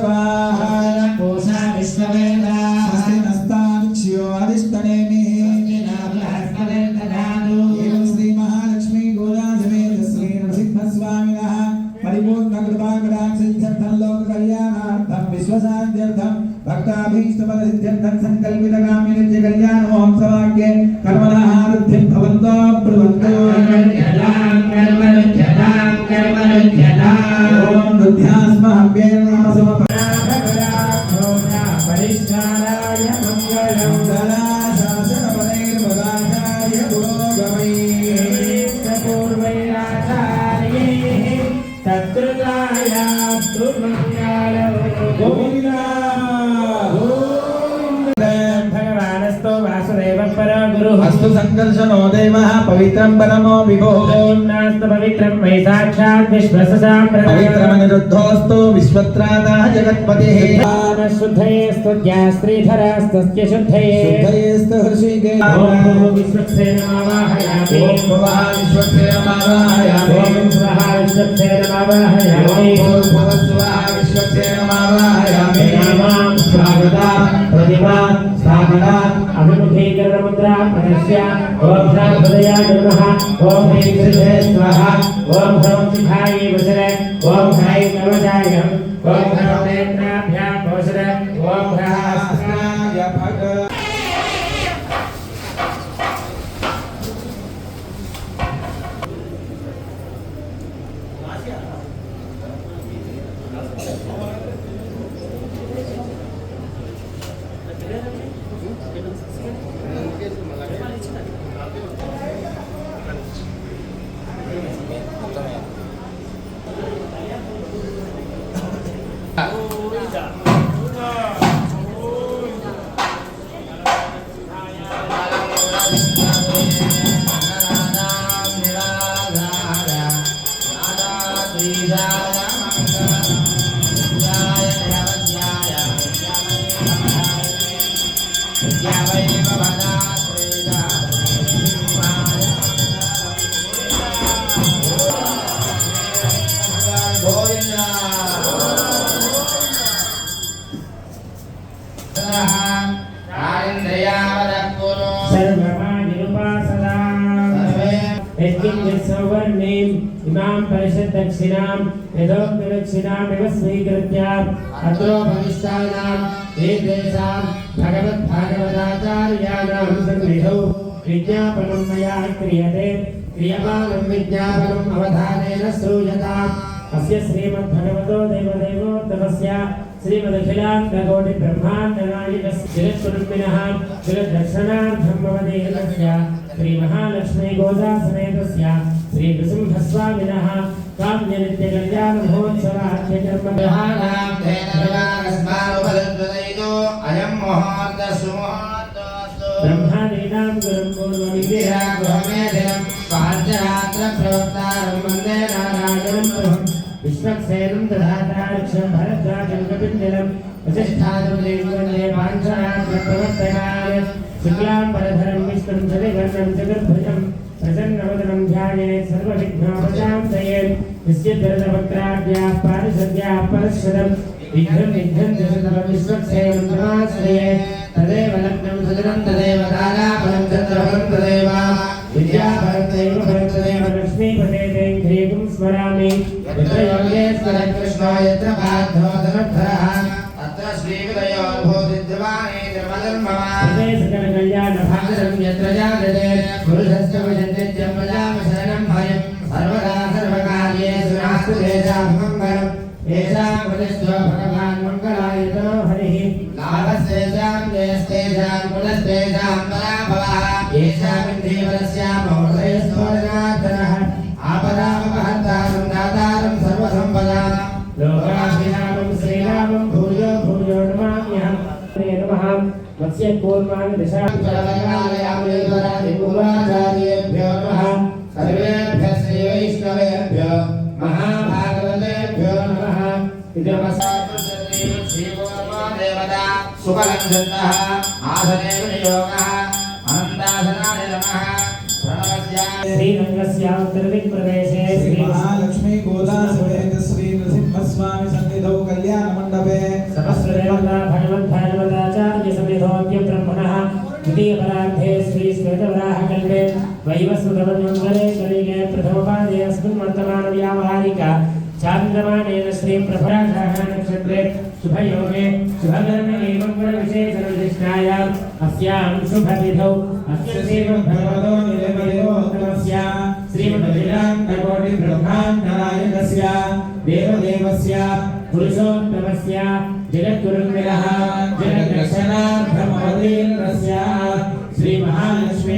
स्वाहाय पूषा विश्ववेदाः स्वस्ति नस्तानिक्ष्यो अधिष्ठनेमिः एवं श्री महालक्ष्मी गोदा समेत श्री नरसिंहस्वामिनः परिपूर्ण कृपाकराक्षित्यर्थं लोककल्याणार्थं विश्वशान्त्यर्थं भक्ताभीष्टफलसिद्ध्यर्थं सङ्कल्पितकाम्यनित्य कल्याणमहोत्सवाक्ये कर्मणहारथिं भवन्तो ब्रुवन्तो ॐ बुद्ध्यास्महव्येन गुरुः अस्तु सङ्कर्षणो देवः पवित्रं परमो विभोः नास्त पवित्रं वै साक्षात् विश्वससाम्प्रदाय पवित्रमनिरुद्धोऽस्तु विश्वत्राता शुद्धये स्तुत्या श्रीधरास्तस्य अभिमुखीकरणमुद्रा मनस्य ॐ हृदया नमः। ओम ह्रीं सिद्धे स्वाहा। ओम ह्रौं शिखायै वसरे। ॐ ह्रैं कवचाय ओम ह्रौं नेत्राभ्यां वसरे। ॐ सर्वमानिरुपासदा यत्किञ्चित् सौवर्णीम् इमां परिषद्दक्षिणां यथोक्तदक्षिणामिव स्वीकृत्य अत्रोपविष्टानां वेदेशां भगवद्भागवताचार्याणां सन्निधौ विज्ञापनं मया क्रियते क्रियमाणं विज्ञापनम् अवधानेन श्रूयताम् अस्य श्रीमद्भगवतो देवदेवोत्तमस्य श्रीमदखिलाण्डकोटिब्रह्माण्डनायकस्य चिरस्वरूपिणः चिरदर्शनार्थं भवदेवस्य श्रीमहालक्ष्मीगोदासमेतस्य श्रीनृसिंहस्वामिनः अयं मुहूर्त सुमुहूर्तोऽस्तु ब्रह्मादीनां गुरुं पूर्वमिन्द्रियागुहमेधिनं पाञ्चरात्रप्रवक्तारं वंदे नारायणं విశ్వక్సేనం దధాతాక్షం భరద్వాజం కపింజలం వశిష్ఠాదం దేవందే పాంచరాన్ ప్రవర్తనాయ శుక్లాం పరధరం విష్ణుం చదిగర్ణం చతుర్భుజం ప్రసన్నవదనం ధ్యాయే సర్వవిఘ్నోపశాంతయే నిశ్చిద్ధరతపత్రాభ్యా పారిసద్యా పరశ్వరం విఘ్నం విఘ్నం దిశతమ విశ్వక్సేనం తమాశ్రయే తదేవ లగ్నం సుదరం తదేవ దానాఫలం చంద్రఫలం తదేవ लक्ष्मीपते ते ह्रीगुं स्मरामि यत्र योगेश्वर कृष्णो यत्र पार्थो धनुर्धरः अत्र श्रीविदयोर्भूतिद्वाणे धर्मधर्मवान् हृदे सकलकल्याणभागरं यत्र जायते पुरुषस्य वजन्त्यं वदाम शरणं भयं सर्वदा सर्वकार्येषु नास्तु तेषां मङ्गलम्। येषां वदस्व भगवान् मङ्गलायतो हरिः। लाभस्तेषां जयस्तेषां कुलस्तेषां पराभवः। येषामिन्द्रियवरस्यामोदयस्फोरणार्दनः लोकाभिरामं श्रीरामं भूयो भूयो नमाम्यहं नमः। मत्स्य कूर्मान् सर्वकालयामेश्वरादिपूर्वाचार्येभ्यो नमः। सर्वेभ्यः श्रीवैष्णवेभ्यो, महाभागवतेभ्यो नमः। इदमस्ति सुखलक्षन्तः आसने विनियोगः अनन्तासनाय नमः। प्रणवस्या श्रीरङ्गस्यान्तर्दिक्प्रदेशे श्री श्री वैवस्वतमन्वन्तरे कलिगे प्रथमपादे अस्मिन् वर्तमानव्यावहारिका चान्द्रमानेन श्रीप्रभराघाः नक्षत्रे शुभयोगे, शुभकर्म एवं गुणविशेषणविशिष्टायाम् अस्यां शुभतिथौ। अस्य श्रीमद्भगवतो निलमयोत्तमस्य श्रीमद्वेदान्तकोटिब्रह्माण्डनायकस्य देवदेवस्य, पुरुषोत्तमस्य, जगद्गुरुर्मिलः जगद्रक्षणार्थमवतीर्णस्य श्रीमहालक्ष्मी